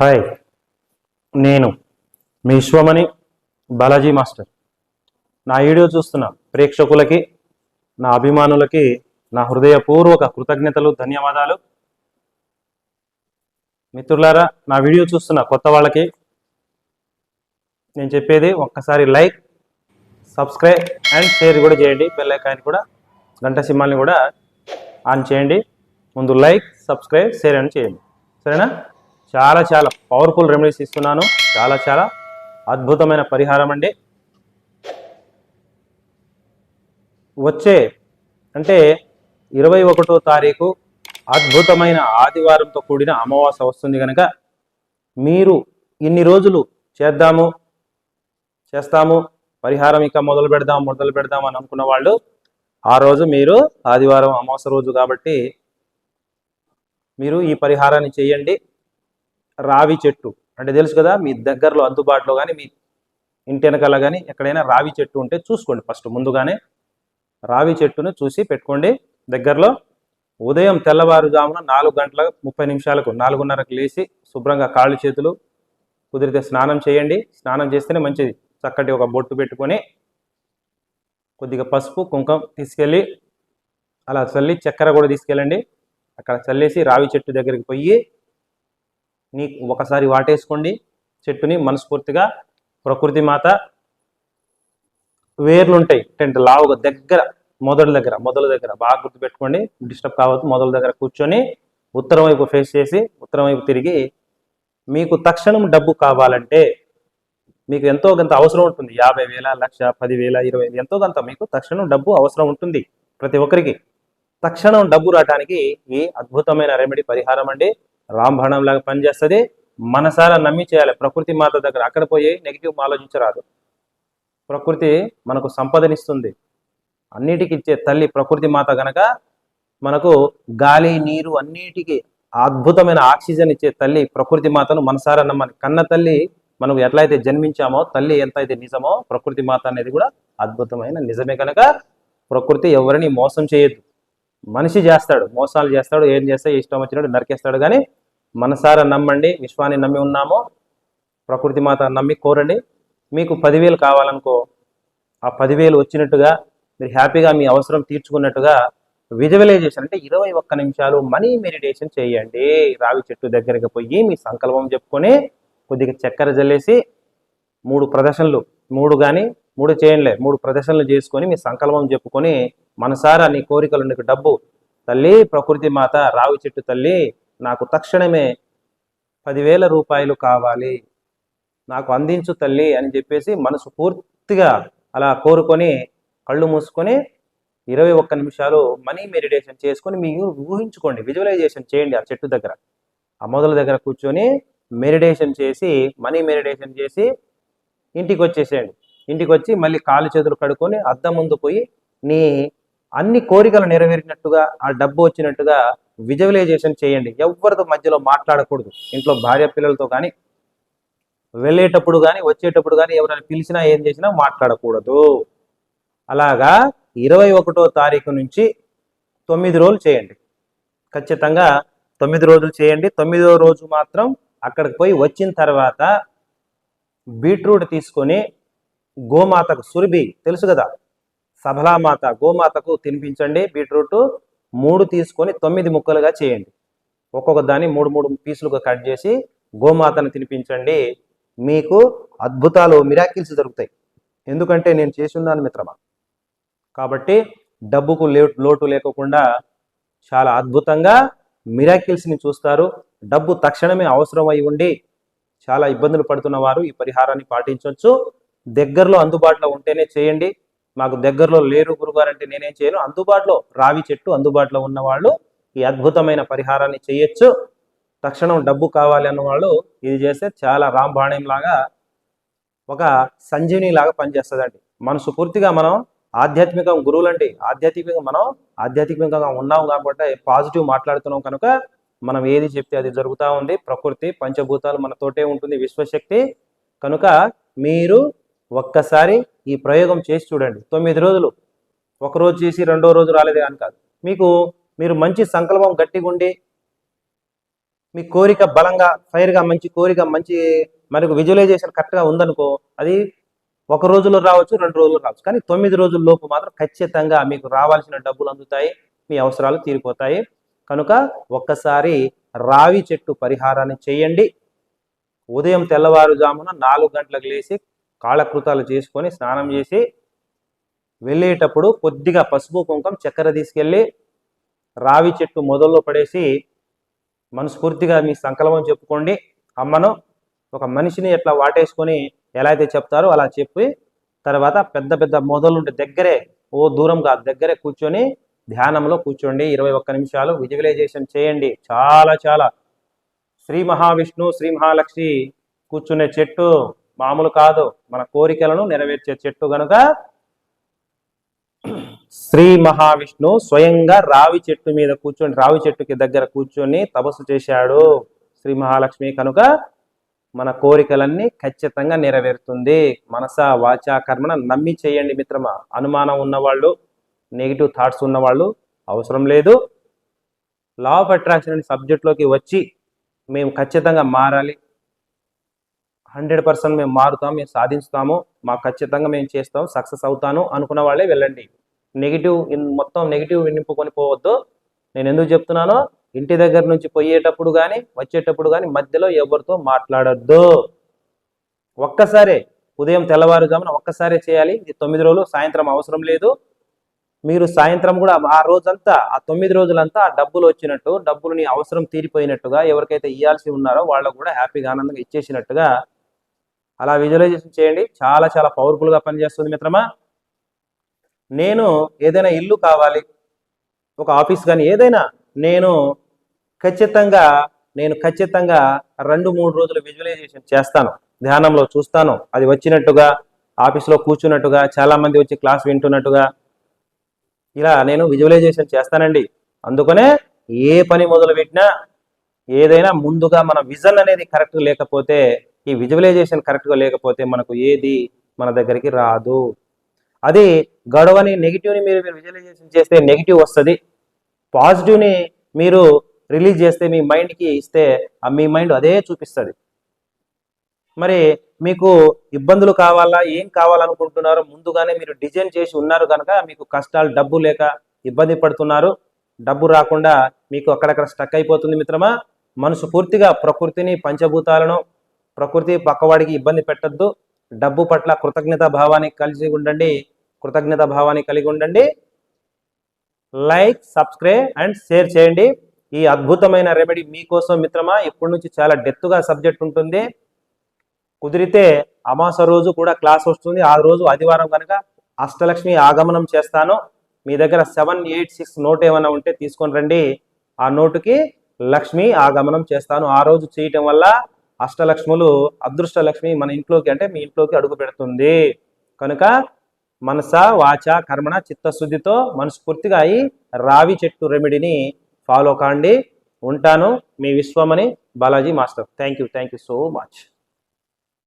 Hi నేను మీ Vishwamani Balaji master. నా వీడియో చూస్తున్న ప్రేక్షకులకి నా అభిమానులకి నా హృదయపూర్వక కృతజ్ఞతలు ధన్యవాదాలు. మిత్రులారా నా వీడియో చూస్తున్న కొత్త వాళ్ళకి నేను చెప్పేది ఒక్కసారి లైక్ సబ్స్క్రైబ్ అండ్ షేర్ కూడా చేయండి. బెల్ ఐకాన్ కూడా గంట సింహాల్ని కూడా ఆన్ చేయండి. ముందు లైక్ సబ్స్క్రైబ్ షేర్ అని చేయండి. సరేనా? చాలా చాలా పవర్ఫుల్ రెమెడీస్ ఇస్తున్నాను. చాలా చాలా అద్భుతమైన పరిహారం అండి. వచ్చే అంటే ఇరవై ఒకటో తారీఖు అద్భుతమైన ఆదివారంతో కూడిన అమావాస్య వస్తుంది కనుక మీరు ఇన్ని రోజులు చేద్దాము చేస్తాము పరిహారం ఇక మొదలు పెడదాం మొదలు పెడదాం అని అనుకున్న వాళ్ళు ఆ రోజు మీరు ఆదివారం అమావాస్య రోజు కాబట్టి మీరు ఈ పరిహారాన్ని చేయండి. రావి చెట్టు. అంటే తెలుసు కదా మీ దగ్గరలో అందుబాటులో కానీ మీ ఇంటి వెనకాల కానీ ఎక్కడైనా రావి చెట్టు ఉంటే చూసుకోండి ఫస్ట్. ముందుగానే రావి చెట్టును చూసి పెట్టుకోండి. దగ్గరలో ఉదయం తెల్లవారుజామున నాలుగు గంటల ముప్పై నిమిషాలకు నాలుగున్నరకు లేచి శుభ్రంగా కాళ్ళు చేతులు కుదిరితే స్నానం చేయండి. స్నానం చేస్తేనే మంచిది. చక్కటి ఒక బొట్టు పెట్టుకొని కొద్దిగా పసుపు కుంకం తీసుకెళ్ళి అలా చల్లి చక్కెర కూడా తీసుకెళ్ళండి. అక్కడ చల్లేసి రావి చెట్టు దగ్గరికి పోయి నీ ఒకసారి వాటేసుకోండి చెట్టుని మనస్ఫూర్తిగా. ప్రకృతి మాత వేర్లు ఉంటాయి టెంట్ లావుగా దగ్గర మొదల దగ్గర మొదల దగ్గర. బాగా గుర్తుపెట్టుకోండి. డిస్టర్బ్ కావద్దు మొదల దగ్గర కూర్చొని ఉత్తరం వైపు ఫేస్ చేసి ఉత్తరం వైపు తిరిగి మీకు తక్షణం డబ్బు కావాలంటే మీకు ఎంతో కొంత అవసరం ఉంటుంది. యాభై వేల లక్ష పదివేల ఇరవై వేలు, ఎంతో కొంత మీకు తక్షణం డబ్బు అవసరం ఉంటుంది. ప్రతి ఒక్కరికి తక్షణం డబ్బు రావడానికి ఈ అద్భుతమైన రెమెడీ పరిహారం అండి. రాంబాణం లాగా పనిచేస్తుంది. మనసారా నమ్మి చేయాలి. ప్రకృతి మాత దగ్గర అక్కడ పోయి నెగిటివ్ ఆలోచించరాదు. ప్రకృతి మనకు సంపదనిస్తుంది. అన్నిటికి ఇచ్చే తల్లి ప్రకృతి మాత గనక మనకు గాలి నీరు అన్నిటికీ అద్భుతమైన ఆక్సిజన్ ఇచ్చే తల్లి ప్రకృతి మాతను మనసారా నమ్మని కన్న తల్లి మనం ఎట్లయితే జన్మించామో తల్లి ఎంత అయితే నిజమో ప్రకృతి మాత అనేది కూడా అద్భుతమైన నిజమే కనుక ప్రకృతి ఎవరిని మోసం చేయదు. మనిషి చేస్తాడు మోసాలు చేస్తాడు ఏం చేస్తే ఇష్టం వచ్చినట్టు నరికేస్తాడు. కానీ మనసారా నమ్మండి విశ్వాన్ని నమ్మి ఉన్నామో ప్రకృతి మాత నమ్మి కోరండి. మీకు పదివేలు కావాలనుకో ఆ పదివేలు వచ్చినట్టుగా మీరు హ్యాపీగా మీ అవసరం తీర్చుకున్నట్టుగా విజువలైజేషన్ అంటే ఇరవై ఒక్క నిమిషాలు మనీ మెడిటేషన్ చేయండి. రావి చెట్టు దగ్గరికి పోయి మీ సంకల్పం చెప్పుకొని కొద్దిగా చక్కెర జల్లేసి మూడు ప్రదర్శనలు మూడు కానీ మూడు చేయండి. మూడు ప్రదర్శనలు చేసుకొని మీ సంకల్పం చెప్పుకొని మనసారా నీ కోరికలు నీకు డబ్బు తల్లి ప్రకృతి మాత రావి చెట్టు తల్లి నాకు తక్షణమే పదివేల రూపాయలు కావాలి. నాకు అందించు తల్లి అని చెప్పేసి మనసు పూర్తిగా అలా కోరుకొని కళ్ళు మూసుకొని ఇరవై ఒక్క నిమిషాలు మనీ మెడిటేషన్ చేసుకొని మీరు ఊహించుకోండి. విజువలైజేషన్ చేయండి ఆ చెట్టు దగ్గర. ఆ మొదల దగ్గర కూర్చొని మెడిటేషన్ చేసి మనీ మెడిటేషన్ చేసి ఇంటికి వచ్చేసేయండి. ఇంటికి వచ్చి మళ్ళీ కాలు చేతులు కడుక్కొని అద్దం ముందు పోయి నీ అన్ని కోరికలు నెరవేరినట్టుగా ఆ డబ్బు వచ్చినట్టుగా విజువలైజేషన్ చేయండి. ఎవరితో మధ్యలో మాట్లాడకూడదు. ఇంట్లో భార్య పిల్లలతో కానీ వెళ్ళేటప్పుడు కానీ వచ్చేటప్పుడు కానీ ఎవరైనా పిలిచినా ఏం చేసినా మాట్లాడకూడదు. అలాగా ఇరవై ఒకటో తారీఖు నుంచి తొమ్మిది రోజులు చేయండి. ఖచ్చితంగా తొమ్మిది రోజులు చేయండి. తొమ్మిదో రోజు మాత్రం అక్కడికి పోయి వచ్చిన తర్వాత బీట్రూట్ తీసుకొని గోమాతకు సురభి తెలుసు కదా? సబలామాత గోమాతకు తినిపించండి బీట్రూట్. మూడు తీసుకొని తొమ్మిది ముక్కలుగా చేయండి. ఒక్కొక్క దాన్ని మూడు మూడు పీసులుగా కట్ చేసి గోమాతను తినిపించండి. మీకు అద్భుతాలు మిరాకిల్స్ జరుగుతాయి ఎందుకంటే నేను చేసి ఉన్నాను మిత్రమా? కాబట్టి డబ్బుకు లోటు లేకుండా చాలా అద్భుతంగా మిరాకిల్స్ని చూస్తారు. డబ్బు తక్షణమే అవసరం అయి ఉండి చాలా ఇబ్బందులు పడుతున్న వారు ఈ పరిహారాన్ని పాటించవచ్చు దగ్గరలో అందుబాటులో ఉంటేనే చేయండి. మాకు దగ్గరలో లేరు గురుగారు అంటే నేనేం చేయను. అందుబాటులో రావి చెట్టు అందుబాటులో ఉన్న వాళ్ళు ఈ అద్భుతమైన పరిహారాన్ని చేయొచ్చు. తక్షణం డబ్బు కావాలి అన్న వాళ్ళు ఇది చేస్తే చాలా రాంబాణ్యం లాగా ఒక సంజీవిని లాగా పనిచేస్తుందండి. మనసు పూర్తిగా మనం ఆధ్యాత్మికం గురువులండి ఆధ్యాత్మికంగా మనం ఆధ్యాత్మికంగా ఉన్నాం కాబట్టి పాజిటివ్ మాట్లాడుతున్నాం కనుక మనం ఏది చెప్తే అది జరుగుతూ ఉంది. ప్రకృతి పంచభూతాలు మనతోటే ఉంటుంది. విశ్వశక్తి. కనుక మీరు ఒక్కసారి ఈ ప్రయోగం చేసి చూడండి. తొమ్మిది రోజులు. ఒక రోజు చేసి రెండో రోజు రాలేదు అని కాదు. మీకు మీరు మంచి సంకల్పం గట్టిగా ఉండి మీ కోరిక బలంగా ఫైర్గా మంచి కోరిక మంచి మనకు విజువలైజేషన్ కరెక్ట్గా ఉందనుకో అది ఒక రోజులో రావచ్చు రెండు రోజులు రావచ్చు. కానీ తొమ్మిది రోజుల లోపు మాత్రం ఖచ్చితంగా మీకు రావాల్సిన డబ్బులు అందుతాయి మీ అవసరాలు తీరిపోతాయి. కనుక ఒక్కసారి రావి చెట్టు పరిహారాన్ని చేయండి. ఉదయం తెల్లవారుజామున నాలుగు గంటలకు లేచి కాళకృతాలు చేసుకొని స్నానం చేసి వెళ్ళేటప్పుడు కొద్దిగా పసుపు కుంకం చక్కెర తీసుకెళ్ళి రావి చెట్టు మొదల్లో పడేసి మనస్ఫూర్తిగా మీ సంకల్పం చెప్పుకోండి. అమ్మను ఒక మనిషిని ఎట్లా వాటేసుకొని ఎలా అయితే చెప్తారో అలా చెప్పి తర్వాత పెద్ద పెద్ద మొదలుంటే దగ్గరే ఓ దూరం కాదు దగ్గరే కూర్చొని ధ్యానంలో కూర్చోండి. ఇరవై ఒక్క నిమిషాలు విజువలైజేషన్ చేయండి. చాలా చాలా. శ్రీ మహావిష్ణు శ్రీ మహాలక్ష్మి కూర్చునే చెట్టు మామూలు కాదు. మన కోరికలను నెరవేర్చే చెట్టు గనుక శ్రీ మహావిష్ణు స్వయంగా రావి చెట్టు మీద కూర్చొని రావి చెట్టుకి దగ్గర కూర్చొని తపస్సు చేశాడు శ్రీ మహాలక్ష్మి. కనుక మన కోరికలన్నీ ఖచ్చితంగా నెరవేరుతుంది. మనస వాచా కర్మన నమ్మి చేయండి మిత్రమా. అనుమానం ఉన్నవాళ్ళు నెగిటివ్ థాట్స్ ఉన్నవాళ్ళు అవసరం లేదు. లా ఆఫ్ అట్రాక్షన్ అనే సబ్జెక్ట్లోకి వచ్చి మేము ఖచ్చితంగా మారాలి. హండ్రెడ్ పర్సెంట్ మేము మారుతాం మేము సాధిస్తాము మాకు ఖచ్చితంగా మేము చేస్తాం సక్సెస్ అవుతాను అనుకున్న వాళ్ళే వెళ్ళండి. నెగిటివ్ మొత్తం నెగిటివ్ నింపుకొని పోవద్దు. నేను ఎందుకు చెప్తున్నానో ఇంటి దగ్గర నుంచి పోయేటప్పుడు కానీ వచ్చేటప్పుడు కానీ మధ్యలో ఎవరితో మాట్లాడొద్దు. ఒక్కసారే ఉదయం తెల్లవారుజామున ఒక్కసారే చేయాలి. ఇది తొమ్మిది రోజులు సాయంత్రం అవసరం లేదు. మీరు సాయంత్రం కూడా ఆ రోజంతా ఆ తొమ్మిది రోజులంతా ఆ డబ్బులు వచ్చినట్టు డబ్బులని అవసరం తీరిపోయినట్టుగా ఎవరికైతే ఇవ్వాల్సి ఉన్నారో వాళ్ళకు కూడా హ్యాపీగా ఆనందంగా ఇచ్చేసినట్టుగా అలా విజువలైజేషన్ చేయండి. చాలా చాలా పవర్ఫుల్గా పనిచేస్తుంది మిత్రమా. నేను ఏదైనా ఇల్లు కావాలి ఒక ఆఫీస్ కానీ ఏదైనా నేను ఖచ్చితంగా నేను ఖచ్చితంగా రెండు మూడు రోజులు విజువలైజేషన్ చేస్తాను. ధ్యానంలో చూస్తాను. అది వచ్చినట్టుగా ఆఫీస్లో కూర్చున్నట్టుగా చాలామంది వచ్చి క్లాస్ వింటున్నట్టుగా. ఇలా నేను విజువలైజేషన్ చేస్తానండి. అందుకనే ఏ పని మొదలు పెట్టినా ఏదైనా ముందుగా మన విజన్ అనేది కరెక్ట్ లేకపోతే ఈ విజువలైజేషన్ కరెక్ట్గా లేకపోతే మనకు ఏది మన దగ్గరికి రాదు. అది గొడవని నెగిటివ్ని మీరు మీరు విజువలైజేషన్ చేస్తే నెగిటివ్ వస్తుంది. పాజిటివ్ని మీరు రిలీజ్ చేస్తే మీ మైండ్కి ఇస్తే ఆ మీ మైండ్ అదే చూపిస్తుంది. మరి మీకు ఇబ్బందులు కావాలా ఏం కావాలనుకుంటున్నారో ముందుగానే మీరు డిజైన్ చేసి ఉన్నారు కనుక మీకు కష్టాలు డబ్బు లేక ఇబ్బంది పడుతున్నారు. డబ్బు రాకుండా మీకు అక్కడక్కడ స్టక్ అయిపోతుంది మిత్రమా? మనసు పూర్తిగా ప్రకృతిని పంచభూతాలను ప్రకృతి పక్కవాడికి ఇబ్బంది పెట్టద్దు. డబ్బు పట్ల కృతజ్ఞత భావాన్ని కలిసి ఉండండి. కృతజ్ఞత భావాన్ని కలిగి ఉండండి. లైక్ సబ్స్క్రైబ్ అండ్ షేర్ చేయండి. ఈ అద్భుతమైన రెమెడీ మీకోసం మిత్రమా ఇప్పటి నుంచి చాలా డెత్తుగా సబ్జెక్ట్ ఉంటుంది. కుదిరితే అమాస రోజు కూడా క్లాస్ వస్తుంది. ఆ రోజు ఆదివారం కనుక అష్టలక్ష్మి ఆగమనం చేస్తాను. మీ దగ్గర సెవెన్ ఎయిట్ సిక్స్ నోట్ ఏమైనా ఉంటే తీసుకొని రండి. ఆ నోటుకి లక్ష్మి ఆగమనం చేస్తాను. ఆ రోజు చేయటం వల్ల అష్టలక్ష్ములు అదృష్ట లక్ష్మి మన ఇంట్లోకి అంటే మీ ఇంట్లోకి అడుగు పెడుతుంది. కనుక మనస వాచ కర్మణ చిత్తశుద్ధితో మనస్ఫూర్తిగా అయి రావి చెట్టు రెమెడీని ఫాలో కాండి. ఉంటాను మీ Vishwamani Balaji master. Thank you thank you so much